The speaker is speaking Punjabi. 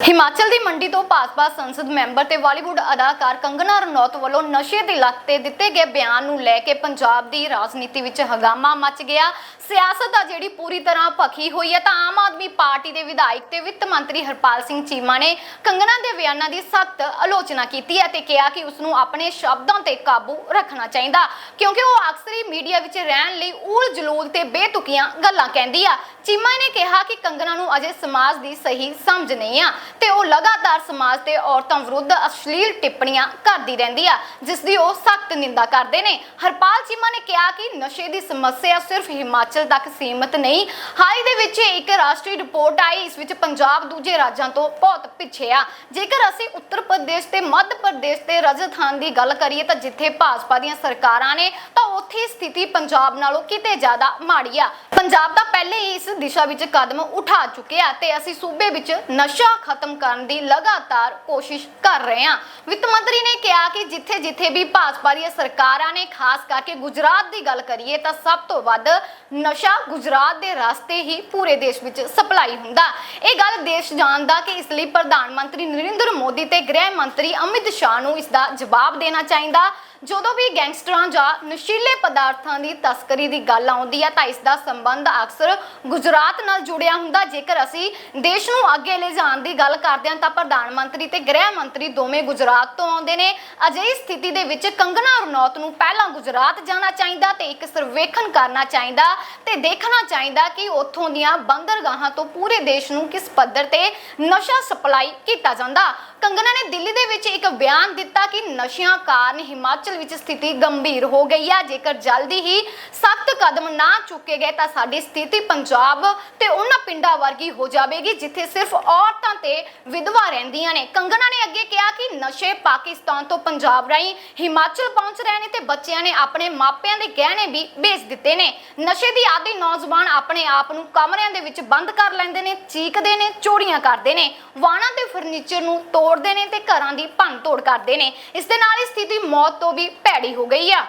ਹਿਮਾਚਲ ਦੀ ਮੰਡੀ ਤੋਂ ਭਾਜਪਾ ਸੰਸਦ ਮੈਂਬਰ ਤੇ ਬਾਲੀਵੁੱਡ ਅਦਾਕਾਰ ਕੰਗਨਾ ਰਣੌਤ ਵੱਲੋਂ ਨਸ਼ੇ ਦੀ ਲੱਤ ਤੇ ਦਿੱਤੇ ਗਏ ਬਿਆਨ ਨੂੰ ਲੈ ਕੇ ਪੰਜਾਬ ਦੀ ਰਾਜਨੀਤੀ ਵਿੱਚ ਹੰਗਾਮਾ ਮਚ ਗਿਆ। ਸਿਆਸਤ ਆ ਜਿਹੜੀ ਪੂਰੀ ਤਰ੍ਹਾਂ ਭਖੀ ਹੋਈ ਹੈ, ਤਾਂ ਆਮ ਆਦਮੀ ਪਾਰਟੀ ਦੇ ਵਿਧਾਇਕ ਤੇ ਵਿੱਤ ਮੰਤਰੀ ਹਰਪਾਲ ਸਿੰਘ ਚੀਮਾ ਨੇ ਕੰਗਨਾ ਦੇ ਬਿਆਨਾਂ ਦੀ ਸਖਤ ਆਲੋਚਨਾ ਕੀਤੀ ਹੈ ਤੇ ਕਿਹਾ ਕਿ ਉਸ ਨੂੰ ਆਪਣੇ ਸ਼ਬਦਾਂ ਤੇ ਕਾਬੂ ਰੱਖਣਾ ਚਾਹੀਦਾ, ਕਿਉਂਕਿ ਉਹ ਅਕਸਰ ਹੀ ਮੀਡੀਆ ਵਿੱਚ ਰਹਿਣ ਲਈ ਊਲ ਜਲੂਲ ਤੇ ਬੇਤੁਕੀਆਂ ਗੱਲਾਂ ਕਹਿੰਦੀ ਆ। ਚੀਮਾ ਨੇ ਕਿਹਾ ਕਿ ਕੰਗਨਾ ਨੂੰ ਅਜੇ ਸਮਾਜ ਦੀ ਸਹੀ ਸਮਝ ਨਹੀਂ ਆ। ਤੇ ਉਹ ਲਗਾਤਾਰ ਸਮਾਜ ਤੇ ਔਰਤਾਂ ਵਿਰੁੱਧ ਅਸ਼ਲੀਲ ਟਿੱਪਣੀਆਂ ਕਰਦੀ ਰਹਿੰਦੀ ਆ, ਜਿਸ ਦੀ ਉਹ ਸਖਤ ਨਿੰਦਾ ਕਰਦੇ ਨੇ। ਹਰਪਾਲ ਚੀਮਾ ਨੇ ਕਿਹਾ ਕਿ ਨਸ਼ੇ ਦੀ ਸਮੱਸਿਆ ਸਿਰਫ ਹਿਮਾਚਲ ਤੱਕ ਸੀਮਿਤ ਨਹੀਂ, ਹਾਲ ਹੀ ਦੇ ਵਿੱਚ ਇੱਕ ਰਾਸ਼ਟਰੀ ਰਿਪੋਰਟ ਆਈ, ਇਸ ਵਿੱਚ ਪੰਜਾਬ ਦੂਜੇ ਰਾਜਾਂ ਤੋਂ ਬਹੁਤ ਪਿੱਛੇ ਆ। ਜੇਕਰ ਅਸੀਂ ਉੱਤਰ ਪ੍ਰਦੇਸ਼ ਤੇ ਮੱਧ ਪ੍ਰਦੇਸ਼ ਤੇ ਰਾਜਸਥਾਨ ਦੀ ਗੱਲ ਕਰੀਏ ਤਾਂ ਜਿੱਥੇ ਭਾਜਪਾ ਦੀਆਂ ਸਰਕਾਰਾਂ ਨੇ, ਤਾਂ ਉੱਥੇ ਸਥਿਤੀ ਪੰਜਾਬ ਨਾਲੋਂ ਕਿਤੇ ਜ਼ਿਆਦਾ ਮਾੜੀ ਆ। ਪੰਜਾਬ ਤਾਂ ਪਹਿਲੇ ਹੀ ਇਸ ਦਿਸ਼ਾ ਵਿੱਚ ਕਦਮ ਉਠਾ ਚੁੱਕਿਆ ਤੇ ਅਸੀਂ ਸੂਬੇ ਵਿੱਚ ਨਸ਼ਾ ਖਤਮ ਕਰਨ ਦੀ ਲਗਾਤਾਰ ਕੋਸ਼ਿਸ਼ ਕਰ ਰਹੇ ਹਾਂ ਵਿੱਤ ਮੰਤਰੀ ਨੇ ਕਿਹਾ ਕਿ ਜਿੱਥੇ ਜਿੱਥੇ ਵੀ ਭਾਜਪਾ ਦੀਆਂ ਸਰਕਾਰਾਂ ਨੇ ਖਾਸ ਕਰਕੇ ਗੁਜਰਾਤ ਦੀ ਗੱਲ ਕਰੀਏ ਤਾਂ ਸਭ ਤੋਂ ਵੱਧ ਨਸ਼ਾ ਗੁਜਰਾਤ ਦੇ ਰਸਤੇ ਹੀ ਪੂਰੇ ਦੇਸ਼ ਵਿੱਚ ਸਪਲਾਈ ਹੁੰਦਾ। ਇਹ ਗੱਲ ਦੇਸ਼ ਜਾਣਦਾ ਕਿ ਇਸ ਲਈ ਪ੍ਰਧਾਨ ਮੰਤਰੀ ਨਰਿੰਦਰ ਮੋਦੀ ਤੇ ਗ੍ਰਹਿ ਮੰਤਰੀ ਅਮਿਤ ਸ਼ਾਹ ਨੂੰ ਇਸ ਦਾ ਜਵਾਬ ਦੇਣਾ ਚਾਹੀਦਾ। ਜਦੋਂ ਵੀ ਗੈਂਗਸਟਰਾਂ ਜਾਂ ਨਸ਼ੀਲੇ ਪਦਾਰਥਾਂ ਦੀ ਤਸਕਰੀ ਦੀ ਗੱਲ ਆਉਂਦੀ ਹੈ ਤਾਂ ਇਸ ਦਾ ਸੰਬੰਧ ਅਕਸਰ ਗੁਜਰਾਤ ਨਾਲ ਜੁੜਿਆ ਹੁੰਦਾ। ਜੇਕਰ ਅਸੀਂ ਦੇਸ਼ ਨੂੰ ਅੱਗੇ ਲਿਜਾਣ ਦੀ ਗੱਲ ਕਰਦੇ ਹਾਂ ਤਾਂ ਪ੍ਰਧਾਨ ਮੰਤਰੀ ਤੇ ਗ੍ਰਹਿ ਮੰਤਰੀ ਦੋਵੇਂ ਗੁਜਰਾਤ ਤੋਂ ਆਉਂਦੇ ਨੇ। ਅਜਿਹੀ ਸਥਿਤੀ ਦੇ ਵਿੱਚ ਕੰਗਨਾ ਰਣੌਤ ਨੂੰ ਪਹਿਲਾਂ ਗੁਜਰਾਤ ਜਾਣਾ ਚਾਹੀਦਾ ਤੇ ਇੱਕ ਸਰਵੇਖਣ ਕਰਨਾ ਚਾਹੀਦਾ ਤੇ ਦੇਖਣਾ ਚਾਹੀਦਾ ਕਿ ਉੱਥੋਂ ਦੀਆਂ ਬੰਦਰਗਾਹਾਂ ਤੋਂ ਪੂਰੇ ਦੇਸ਼ ਨੂੰ ਕਿਸ ਪੱਧਰ ਤੇ ਨਸ਼ਾ ਸਪਲਾਈ ਕੀਤਾ ਜਾਂਦਾ। ਕੰਗਨਾ ਨੇ ਦਿੱਲੀ ਦੇ ਵਿੱਚ ਇੱਕ ਬਿਆਨ ਦਿੱਤਾ ਕਿ ਨਸ਼ਿਆਂ ਕਾਰਨ ਹਿਮਾਚਲ ਵਿੱਚ ਸਥਿਤੀ ਗੰਭੀਰ ਹੋ ਗਈ ਹੈ ਜੇਕਰ ਜਲਦੀ ਹੀ ਸਖਤ ਕਦਮ ਨਾ ਚੁੱਕੇ ਗਏ ਤਾਂ ਸਾਡੀ ਸਥਿਤੀ ਪੰਜਾਬ ਤੇ ਉਹਨਾਂ ਪਿੰਡਾਂ ਵਰਗੀ ਹੋ ਜਾਵੇਗੀ, ਜਿੱਥੇ ਸਿਰਫ ਔਰਤਾਂ ਤੇ ਵਿਧਵਾ ਰਹਿੰਦੀਆਂ ਨੇ। ਕੰਗਨਾ ਨੇ ਅੱਗੇ ਕਿਹਾ ਕਿ ਨਸ਼ੇ ਪਾਕਿਸਤਾਨ ਤੋਂ ਪੰਜਾਬ ਰਾਹੀਂ ਹਿਮਾਚਲ ਪਹੁੰਚ ਰਹੇ ਨੇ ਤੇ ਬੱਚਿਆਂ ਨੇ ਆਪਣੇ ਮਾਪਿਆਂ ਦੇ ਗਹਿਣੇ ਵੀ ਵੇਚ ਦਿੱਤੇ ਨੇ। ਨਸ਼ੇ ਦੀ ਆਦੀ ਨੌਜਵਾਨ ਆਪਣੇ ਆਪ ਨੂੰ ਕਮਰਿਆਂ ਦੇ ਵਿੱਚ ਬੰਦ ਕਰ ਲੈਂਦੇ ਨੇ, ਚੀਕਦੇ ਨੇ, ਚੋਰੀਆਂ ਕਰਦੇ ਨੇ। ਵਾਹਨਾਂ ਤੇ ਫਰਨੀਚਰ ਨੂੰ ਤੋੜਦੇ ਨੇ ਤੇ ਘਰਾਂ ਦੀ ਭੰਨ ਤੋੜ ਕਰਦੇ ਨੇ। ਇਸ ਦੇ ਨਾਲ ਹੀ ਸਥਿਤੀ ਮੌਤ ਤੋਂ ਵੀ ਭੈੜੀ ਹੋ ਗਈ ਆ।